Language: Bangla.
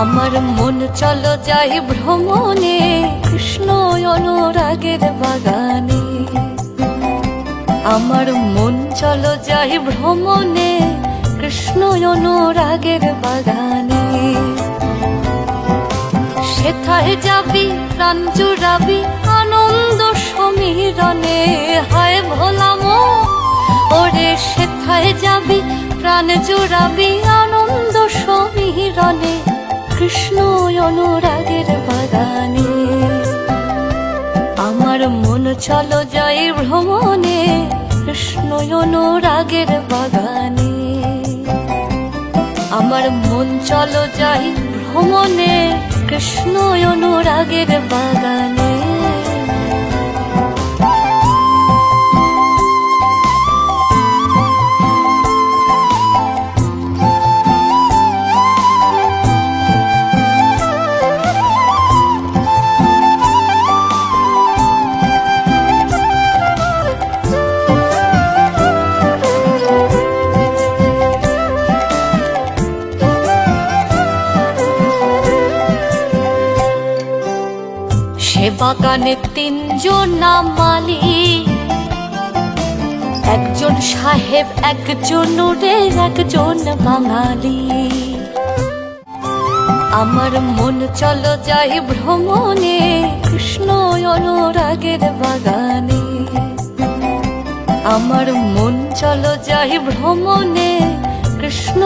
আমার মন চলো যাই ভ্রমণে কৃষ্ণ অনুরাগের বাগানে। আমার মন চলো যাই ভ্রমণে কৃষ্ণ অনুরাগের বাগানে। সেথায় যাবি, প্রাণ জুড়াবি, আনন্দ সমীরণে। হায় ভোলাম, ওরে সেথায় যাবি, প্রাণ জুড়াবি, আনন্দ কৃষ্ণ অনুরাগের বাগানে। আমার মন চলো যায় ভ্রমণে কৃষ্ণ অনুরাগের বাগানে। আমার মন চলো যায় ভ্রমণে কৃষ্ণ অনুরাগের বাগানে। সে বাগানে তিনজন মালি একজন সাহেব, একজন রে একজন বাঙালি। আমার মন চলো যাই ভ্রমণে, কৃষ্ণ অনুরাগের বাগানে। আমার মন চলো যাই ভ্রমণে কৃষ্ণ